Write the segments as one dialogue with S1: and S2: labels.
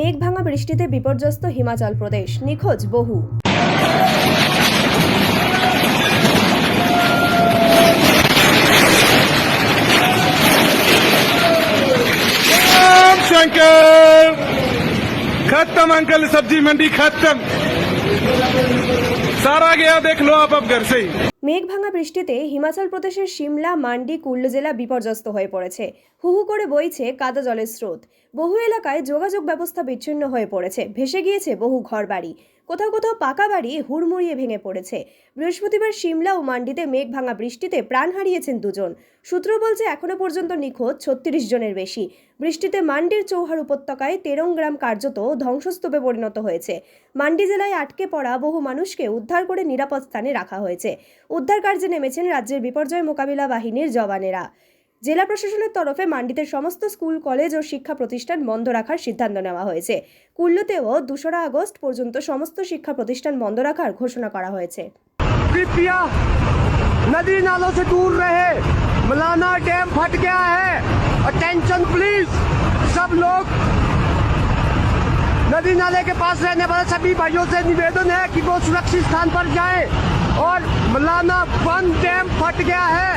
S1: মেঘ ভাঙা বৃষ্টিতে বিপর্যস্ত হিমাচল প্রদেশ নিখোঁজ বহু
S2: राम शंकर खत्म अंकल सब्जी मंडी खत्म सारा गया देख लो आप अब घर से ही
S1: মেঘ ভাঙা বৃষ্টিতে হিমাচল প্রদেশের সিমলা, মান্ডি, কুল্লু জেলা বিপর্যস্ত হয়ে পড়েছে। হু হু করে বইছে কাদা জলের স্রোত। বহু এলাকায় যোগাযোগ ব্যবস্থা বিচ্ছিন্ন হয়ে পড়েছে। ভেসে গিয়েছে বহু ঘরবাড়ি। কোথাও কোথাও পাকা বাড়ি হুড়মুড়িয়ে ভেঙে পড়েছে। বৃহস্পতিবার সিমলা ও মান্ডিতে মেঘ ভাঙা বৃষ্টিতে প্রাণ হারিয়েছেন দুজন। সূত্র বলছে এখনও পর্যন্ত নিখোঁজ ছত্রিশ জনের বেশি। বৃষ্টিতে মান্ডির চৌহার উপত্যকায় তেরং গ্রাম কার্যত ধ্বংসস্তূপে পরিণত হয়েছে। মান্ডি জেলায় আটকে পড়া বহু মানুষকে উদ্ধার করে নিরাপদ স্থানে রাখা হয়েছে। উদ্ধার কার্যে নেমেছেন রাজ্যের বিপর্যয় মোকাবিলা বাহিনীর জওয়ানেরা। জেলা প্রশাসনের তরফে মান্ডিতে সমস্ত স্কুল কলেজ ও শিক্ষা প্রতিষ্ঠান বন্ধ রাখার সিদ্ধান্ত নেওয়া হয়েছে কুল্লুতেও দোসরা আগস্ট পর্যন্ত সমস্ত শিক্ষা প্রতিষ্ঠান বন্ধ রাখার ঘোষণা করা হয়েছে
S3: कृपया नदी नालों से दूर रहे मलाना डैम फट गया है अटेंशन प्लीज सब लोग नदी नाले के पास रहने वाले सभी भाइयों से निवेदन है कि वो सुरक्षित स्थान पर जाएं और मलाना वन डैम फट गया है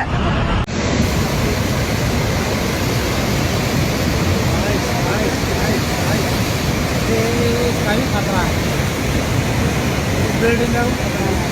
S4: building out.